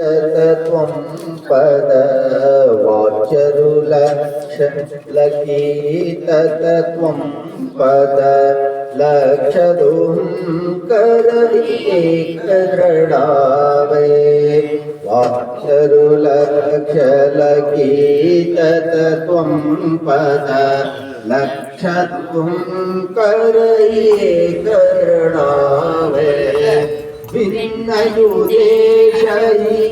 तत्त्वं पद वाचरुलक्ष लकीतत्त्वं पद लक्षदुं करैकदृढावे वाचरुलक्ष लकीतत्त्वं पद लक्षत्वं करैकदृढावे भिन्नयुदेशयि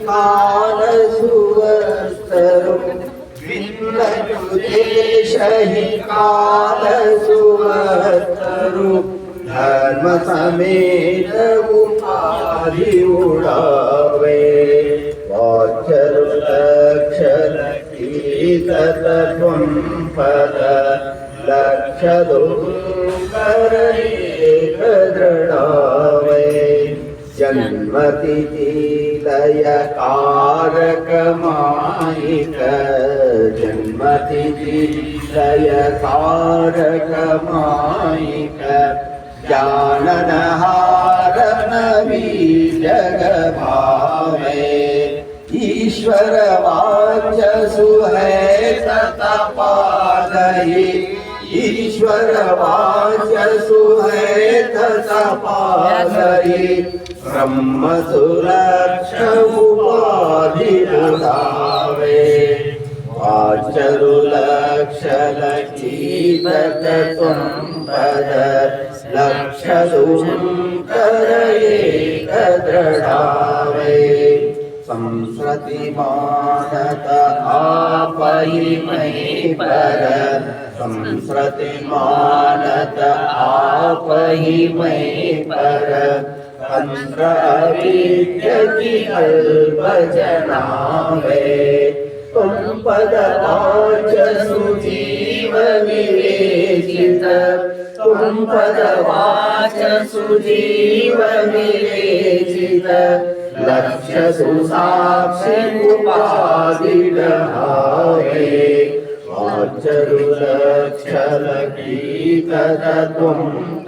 कालसुवस्तरु धर्मसमेत उपाधि उडावे वाचरुलक्षलकीतत्वं पद लक्षदुःकरैकदृढावे जन्मतिथिलयकारकमायिक जन्मतिथिलयकारकमायिक जाननहारनवीजगभावे ईश्वरवाचसु है ततपादयि ईश्वर वाचसु ततपादयि ब्रह्म सुरक्ष उपाधि उदावे वाचरुलक्षलकीतत्वं पद संस्रतिमानत आपहि मयि पर संस्रतिमानत आपहि मयि पर तन्त्र अविद्यति अल्पजनावे त्वं पदवाच सुजीव विवेचित त्वं पदवाच सुजीव विवेचित लक्ष्यसु साक्षि उपाधिडहावे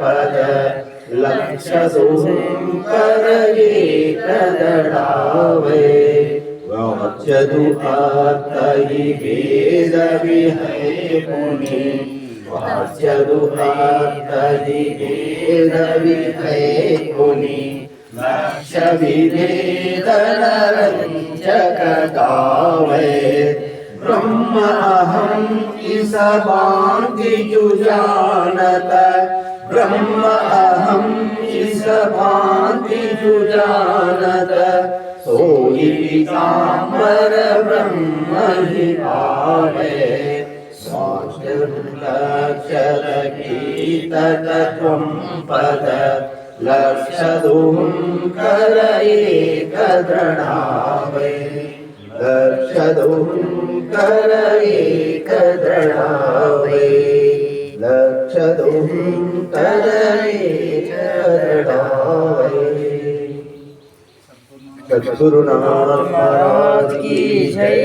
पद लक्षसु करयेकदडावे वाचतु आत्तहि वेदविहै पुनि वाचतु आत्तहि वेदविहै पुनि लक्षविभेदनरञ्जकतावे ब्रह्म अहं इसभान्ति जुजानत ब्रह्म अहं इसभान्ति जुजानत सोयि पीताम्बर ब्रह्म हि भावे स्वाक्षलकीतत्वं पद। लक्षदुं करैकदृणावै लक्षदुं करैकदृणावै लक्षदुं करैकदृणावै सद्गुरुनाथ की जय।